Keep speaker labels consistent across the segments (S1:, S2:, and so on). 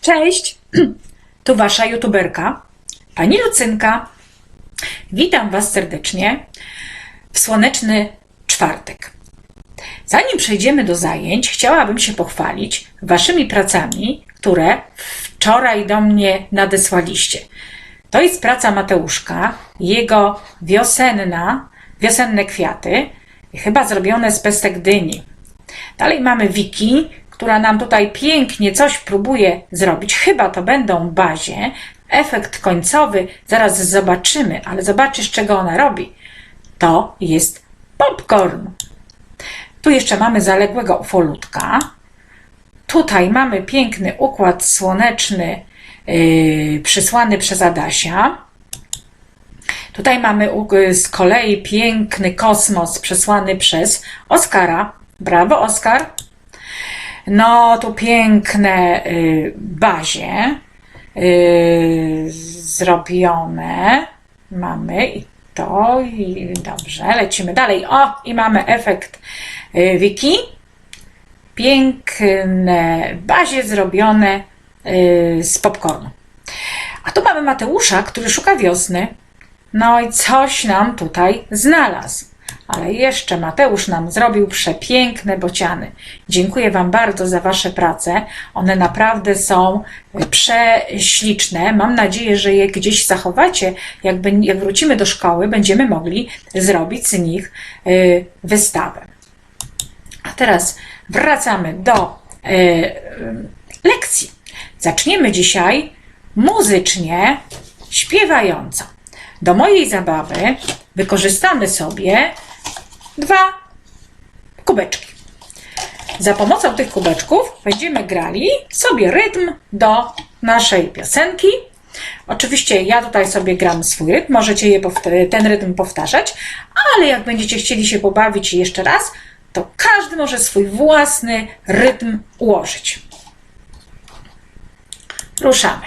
S1: Cześć, tu wasza youtuberka, pani Lucynka. Witam was serdecznie w słoneczny czwartek. Zanim przejdziemy do zajęć, chciałabym się pochwalić waszymi pracami, które wczoraj do mnie nadesłaliście. To jest praca Mateuszka, jego wiosenna, wiosenne kwiaty, chyba zrobione z pestek dyni. Dalej mamy Wiki, która nam tutaj pięknie coś próbuje zrobić. Chyba to będą bazie. Efekt końcowy zaraz zobaczymy, ale zobaczysz, czego ona robi. To jest popcorn. Tu jeszcze mamy zaległego ufolutka. Tutaj mamy piękny układ słoneczny yy, przysłany przez Adasia. Tutaj mamy z kolei piękny kosmos przesłany przez Oskara. Brawo, Oskar. No, tu piękne y, bazie y, zrobione. Mamy i to, i dobrze, lecimy dalej. O, i mamy efekt y, Wiki. Piękne bazie zrobione z popcornu. A tu mamy Mateusza, który szuka wiosny. No i coś nam tutaj znalazł. Ale jeszcze Mateusz nam zrobił przepiękne bociany. Dziękuję Wam bardzo za Wasze prace. One naprawdę są prześliczne. Mam nadzieję, że je gdzieś zachowacie. Jakby, jak wrócimy do szkoły, będziemy mogli zrobić z nich y, wystawę. A teraz wracamy do y, lekcji. Zaczniemy dzisiaj muzycznie, śpiewająco. Do mojej zabawy wykorzystamy sobie dwa kubeczki. Za pomocą tych kubeczków będziemy grali sobie rytm do naszej piosenki. Oczywiście ja tutaj sobie gram swój rytm, możecie je ten rytm powtarzać, ale jak będziecie chcieli się pobawić jeszcze raz, to każdy może swój własny rytm ułożyć. Ruszamy.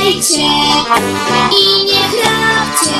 S2: Ziewajcie i nie chrapcie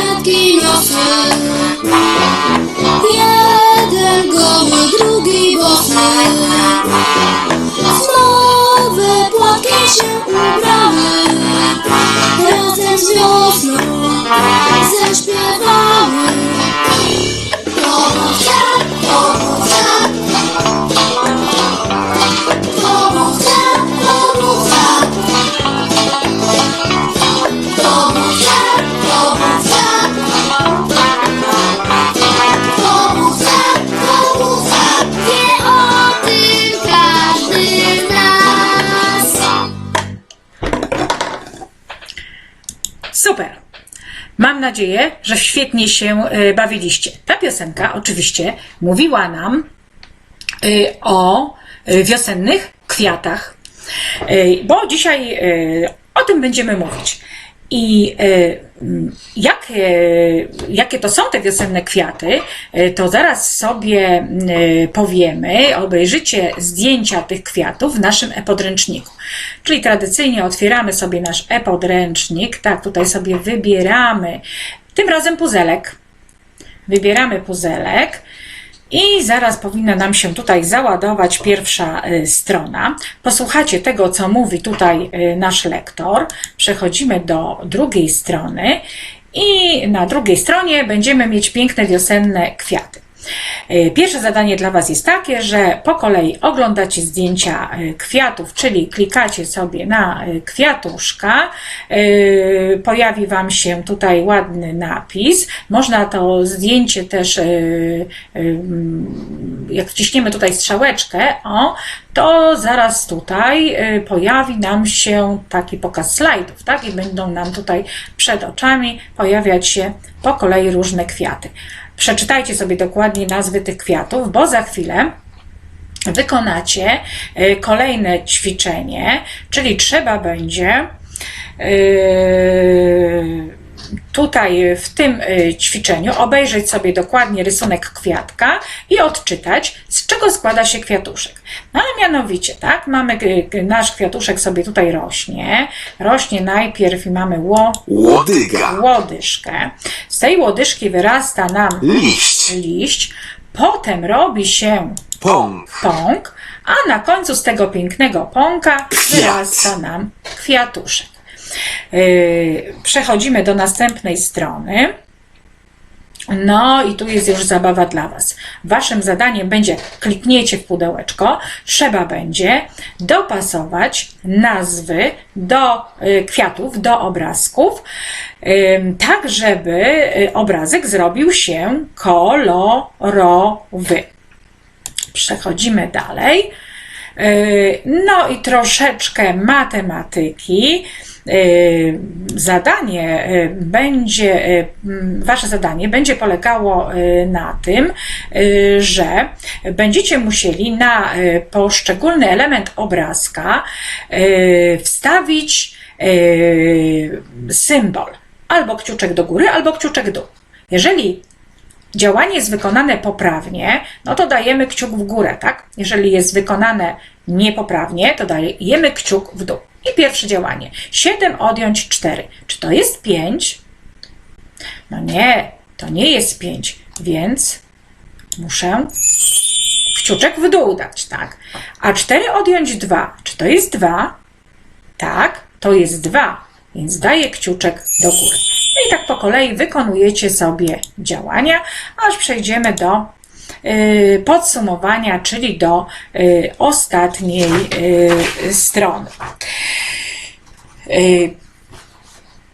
S2: Kwiatki nosy. Jeden goły, drugi bosy Znowu płatki się ubrały. Razem z wiosną
S1: Mam nadzieję, że świetnie się e, bawiliście. Ta piosenka oczywiście mówiła nam e, o e, wiosennych kwiatach, bo dzisiaj o tym będziemy mówić. I jakie, jakie to są te wiosenne kwiaty, e, to zaraz sobie e, powiemy. Obejrzycie zdjęcia tych kwiatów w naszym e-podręczniku. Czyli tradycyjnie otwieramy sobie nasz e-podręcznik. Tak, tutaj sobie wybieramy tym razem puzelek. Wybieramy puzelek. I zaraz powinna nam się tutaj załadować pierwsza y, strona. Posłuchacie tego, co mówi tutaj y, nasz lektor. Przechodzimy do drugiej strony i na drugiej stronie będziemy mieć piękne wiosenne kwiaty. Y, Pierwsze zadanie dla Was jest takie, że po kolei oglądacie zdjęcia y, kwiatów, czyli klikacie sobie na y, kwiatuszka. Pojawi Wam się tutaj ładny napis. Można to zdjęcie też, mm, jak wciśniemy tutaj strzałeczkę, o, to zaraz tutaj pojawi nam się taki pokaz slajdów, tak? I będą nam tutaj przed oczami pojawiać się po kolei różne kwiaty. Przeczytajcie sobie dokładnie nazwy tych kwiatów, bo za chwilę wykonacie y, kolejne ćwiczenie, czyli trzeba będzie y, tutaj w tym y, ćwiczeniu obejrzeć sobie dokładnie rysunek kwiatka i odczytać, z czego składa się kwiatuszek. No ale mianowicie, tak, mamy y, y, nasz kwiatuszek sobie tutaj rośnie. Rośnie najpierw i mamy ło,
S3: Łodyga.
S1: łodyżkę. Z tej łodyżki wyrasta nam
S3: Liść.
S1: liść, potem robi się
S3: Pąk.
S1: pąk, a na końcu z tego pięknego pąka wyrasta nam kwiatuszek. Yy, Przechodzimy do następnej strony. No i tu jest już zabawa dla Was. Waszym zadaniem będzie, klikniecie w pudełeczko, trzeba będzie dopasować nazwy do y, kwiatów, do obrazków, tak żeby y, obrazek zrobił się kolorowy. Przechodzimy dalej. Yy, No i troszeczkę matematyki. Yy, Zadanie yy, będzie, mm, wasze zadanie będzie polegało na tym, że będziecie musieli na poszczególny element obrazka wstawić symbol albo kciuczek do góry, albo kciuczek dół. Jeżeli działanie jest wykonane poprawnie, no to dajemy kciuk w górę, tak? Jeżeli jest wykonane niepoprawnie, to dajemy kciuk w dół. I pierwsze działanie. 7 odjąć 4. Czy to jest 5? No nie, to nie jest 5, więc muszę kciuczek w dół dać, tak? A 4 odjąć 2. Czy to jest 2? Tak, to jest 2, więc daję kciuczek do góry. No i tak po kolei wykonujecie sobie działania, aż przejdziemy do podsumowania, czyli do y, ostatniej y, strony. Y,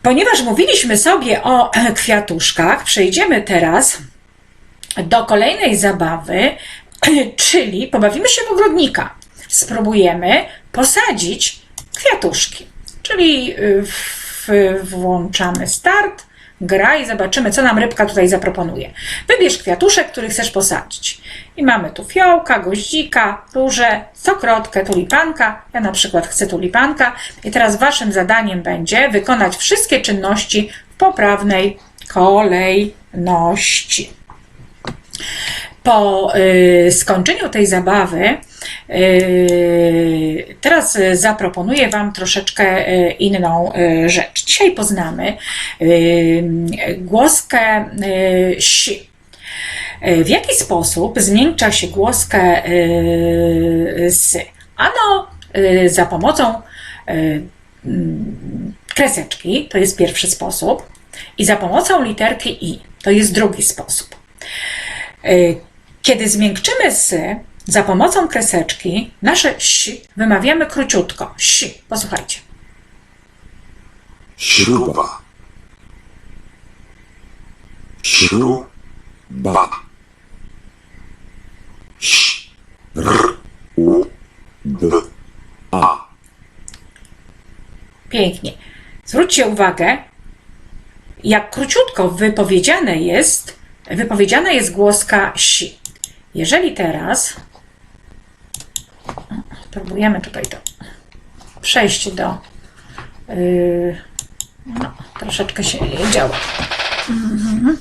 S1: Ponieważ mówiliśmy sobie o kwiatuszkach, przejdziemy teraz do kolejnej zabawy, czyli pobawimy się w ogrodnika. Spróbujemy posadzić kwiatuszki. Czyli y, włączamy start, gra i zobaczymy, co nam rybka tutaj zaproponuje. Wybierz kwiatuszek, który chcesz posadzić. I mamy tu fiołka, goździka, róże, stokrotkę, tulipanka. Ja na przykład chcę tulipanka. I teraz waszym zadaniem będzie wykonać wszystkie czynności w poprawnej kolejności. Po y, skończeniu tej zabawy, teraz y, zaproponuję Wam troszeczkę y, inną y, rzecz. Dzisiaj poznamy głoskę si. W jaki sposób zmiękcza się głoskę sy? Ano za pomocą kreseczki, to jest pierwszy sposób, i za pomocą literki i, to jest drugi sposób. Kiedy zmiękczymy sy za pomocą kreseczki, nasze si wymawiamy króciutko. Si. Posłuchajcie.
S3: Śruba. Śruba. Ś. R. U. B. A.
S1: Pięknie. Zwróćcie uwagę, jak króciutko wypowiedziane jest, wypowiedziana jest głoska si. Jeżeli teraz próbujemy tutaj to przejść do yy, no, troszeczkę się działa. Mhm.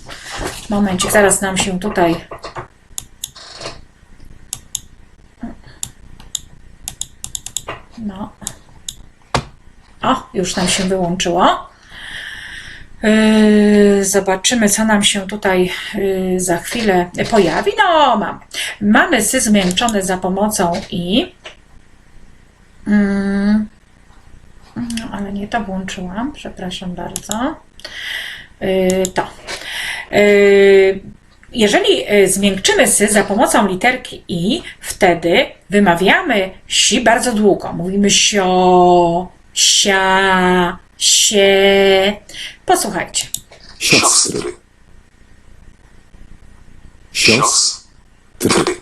S1: Momencik, zaraz nam się tutaj no o, już nam się wyłączyło. Yy, Zobaczymy, co nam się tutaj yy, za chwilę pojawi. No, mamy. Mamy sy zmiękczone za pomocą i. Mm, no, ale nie to włączyłam, przepraszam bardzo. Yy, To. Yy, Jeżeli yy, zmiękczymy sy za pomocą literki i, wtedy wymawiamy si bardzo długo. Mówimy sio, sia, sie. Posłuchajcie.
S3: Siostry. Siostry.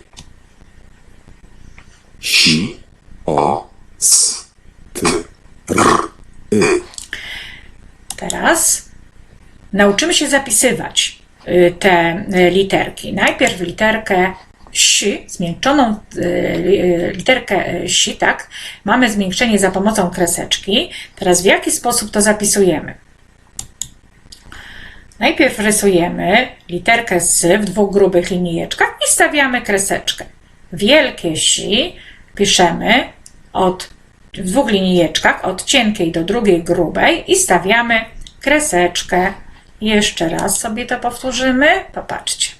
S3: Si. O. S. T. R. Y.
S1: Teraz nauczymy się zapisywać y, te y, literki. Najpierw literkę si, zmiękczoną y, li- literkę si, tak? Mamy zmiękczenie za pomocą kreseczki. Teraz w jaki sposób to zapisujemy? Najpierw rysujemy literkę s w dwóch grubych linijeczkach i stawiamy kreseczkę. Wielkie si piszemy od w dwóch linijeczkach, od cienkiej do drugiej grubej i stawiamy kreseczkę. Jeszcze raz sobie to powtórzymy. Popatrzcie.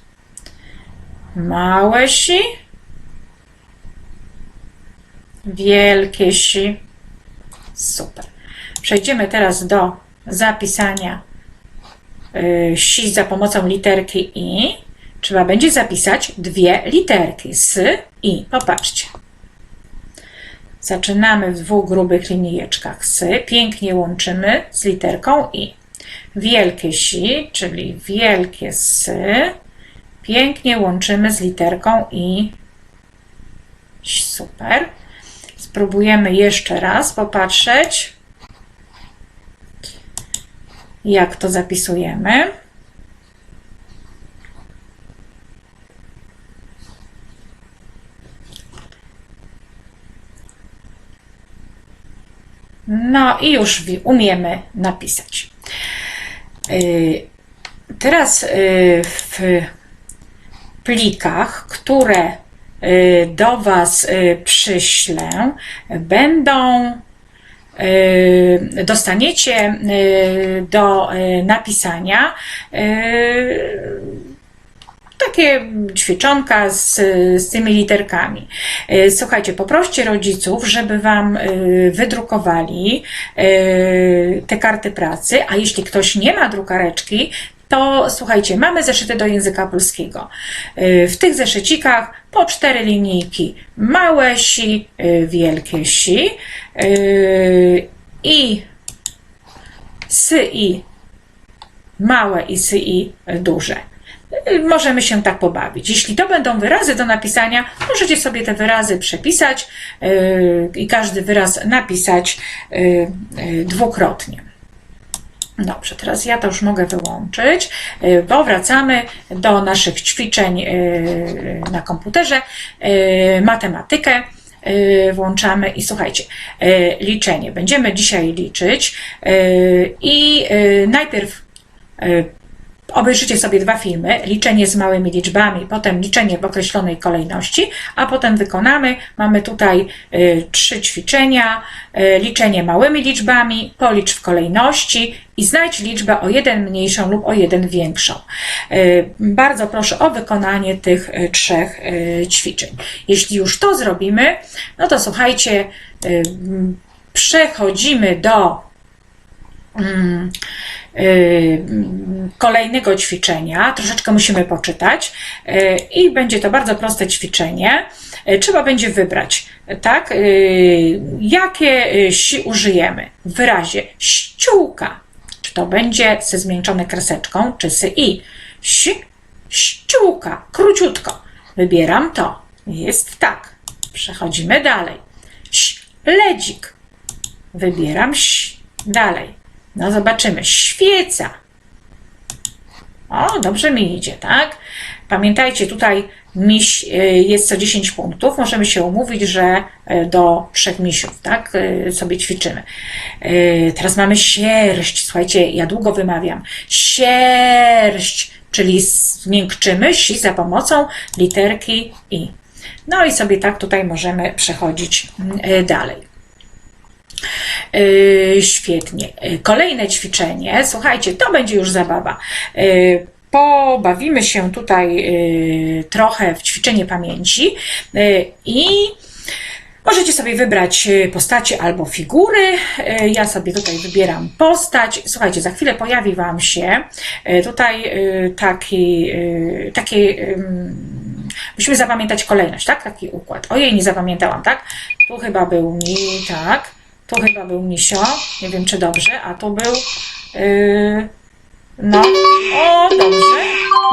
S1: Małe si, wielkie si. Super. Przejdziemy teraz do zapisania y, si za pomocą literki i. Trzeba będzie zapisać dwie literki s i. Popatrzcie. Zaczynamy w dwóch grubych linijeczkach sy, pięknie łączymy z literką i. Wielkie si, czyli wielkie sy, pięknie łączymy z literką i. Super. Spróbujemy jeszcze raz popatrzeć, jak to zapisujemy. No i już umiemy napisać. Y, Teraz y, w plikach, które y, do Was przyślę, będą dostaniecie do napisania takie ćwiczonka z, z tymi literkami. E, Słuchajcie, poproście rodziców, żeby Wam e, wydrukowali e, te karty pracy, a jeśli ktoś nie ma drukareczki, to słuchajcie, mamy zeszyty do języka polskiego. W tych zeszycikach po cztery linijki małe si, wielkie si i sy i małe i sy i duże. Możemy się tak pobawić. Jeśli to będą wyrazy do napisania, możecie sobie te wyrazy przepisać yy, i każdy wyraz napisać yy, yy, dwukrotnie. Dobrze, teraz ja to już mogę wyłączyć, bo wracamy do naszych ćwiczeń na komputerze. Matematykę włączamy i słuchajcie, liczenie. Będziemy dzisiaj liczyć i najpierw Obejrzycie sobie dwa filmy, liczenie z małymi liczbami, potem liczenie w określonej kolejności, a potem wykonamy. Mamy tutaj y, trzy ćwiczenia. Y, liczenie małymi liczbami, policz w kolejności i znajdź liczbę o jeden mniejszą lub o jeden większą. Y, bardzo proszę o wykonanie tych y, trzech y, ćwiczeń. Jeśli już to zrobimy, no to słuchajcie, y, przechodzimy do y, kolejnego ćwiczenia. Troszeczkę musimy poczytać y, i będzie to bardzo proste ćwiczenie. Y, Trzeba będzie wybrać, tak, y, jakie y, si użyjemy w wyrazie ściółka. Czy to będzie sy zmiękczone kreseczką, czy sy i. Si, ściółka, króciutko. Wybieram to. Jest tak. Przechodzimy dalej. Śledzik. Wybieram ś. Dalej. No zobaczymy. Świeca. O, dobrze mi idzie, tak? Pamiętajcie, tutaj miś y, jest co 10 punktów. Możemy się umówić, że y, do trzech misiów, tak? y, Sobie ćwiczymy. Teraz mamy sierść. Słuchajcie, ja długo wymawiam. Sierść, czyli zmiękczymy si za pomocą literki i. No i sobie tak tutaj możemy przechodzić y, dalej. Yy, świetnie. Yy, Kolejne ćwiczenie, słuchajcie, to będzie już zabawa. Yy, Pobawimy się tutaj trochę w ćwiczenie pamięci i możecie sobie wybrać postacie albo figury. Ja sobie tutaj wybieram postać. Słuchajcie, za chwilę pojawi Wam się tutaj taki, ym, Musimy zapamiętać kolejność, tak? Taki układ. Ojej, nie zapamiętałam, tak? Tu chyba był mi, tak. Tu chyba był misio. Nie wiem, czy dobrze. A tu był. Yy, no. O, dobrze.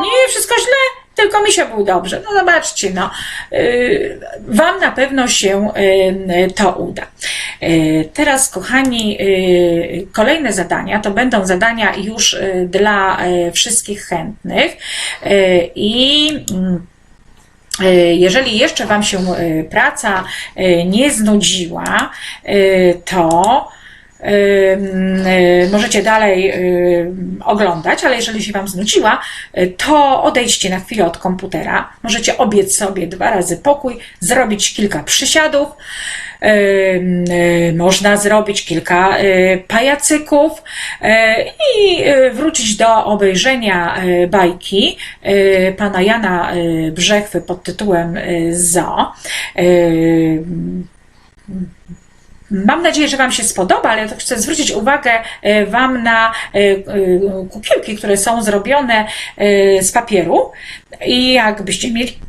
S1: Nie, wszystko źle. Tylko misio był dobrze. No zobaczcie, no. Yy, wam na pewno się yy, to uda. Yy, teraz, kochani, kolejne zadania to będą zadania już dla wszystkich chętnych. I. mm, jeżeli jeszcze Wam się e, praca e, nie znudziła, e, to e, e, możecie dalej e, oglądać, ale jeżeli się Wam znudziła, e, to odejdźcie na chwilę od komputera. Możecie obiec sobie dwa razy pokój, zrobić kilka przysiadów. E, Można zrobić kilka e, pajacyków e, i wrócić do obejrzenia bajki pana Jana Brzechwy pod tytułem Zo. Mam nadzieję, że Wam się spodoba, ale chcę zwrócić uwagę Wam na kukiełki, które są zrobione z papieru i jakbyście mieli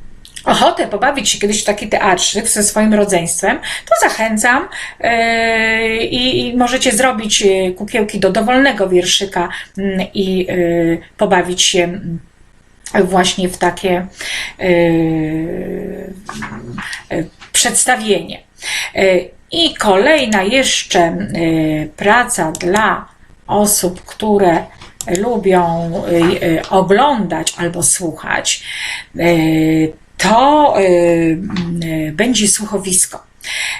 S1: ochotę pobawić się kiedyś w taki teatrzyk ze swoim rodzeństwem, to zachęcam e, i, możecie zrobić e, kukiełki do dowolnego wierszyka mm, i e, pobawić się mm, właśnie w takie przedstawienie. I kolejna jeszcze praca dla osób, które lubią oglądać albo słuchać, to m, e, będzie słuchowisko.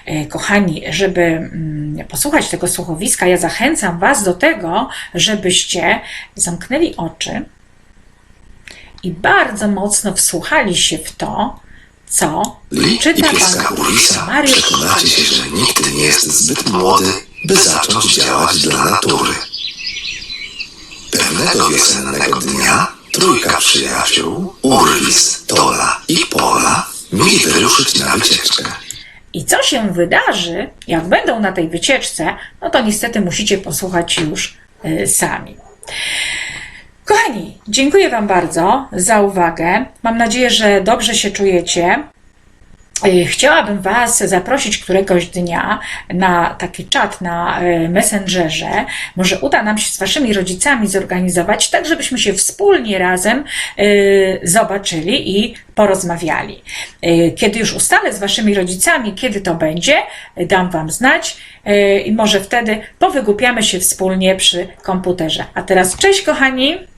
S1: E, Kochani, żeby mm, posłuchać tego słuchowiska, ja zachęcam Was do tego, żebyście zamknęli oczy i bardzo mocno wsłuchali się w to, co
S4: Li
S1: czyta Pan Mariusz
S4: przekonacie się, że nikt nie jest zbyt młody, by zacząć działać dla natury. Pewnego wiosennego dnia trójka przyjaciół, Urwis, Tola i Pola, mieli wyruszyć na wycieczkę.
S1: I co się wydarzy, jak będą na tej wycieczce, no to niestety musicie posłuchać już y, sami. Kochani, dziękuję Wam bardzo za uwagę. Mam nadzieję, że dobrze się czujecie. Y, Chciałabym Was zaprosić któregoś dnia na taki czat na y, Messengerze. Może uda nam się z Waszymi rodzicami zorganizować, tak żebyśmy się wspólnie razem y, zobaczyli i porozmawiali. Kiedy już ustalę z Waszymi rodzicami, kiedy to będzie, dam Wam znać i może wtedy powygłupiamy się wspólnie przy komputerze. A teraz cześć kochani!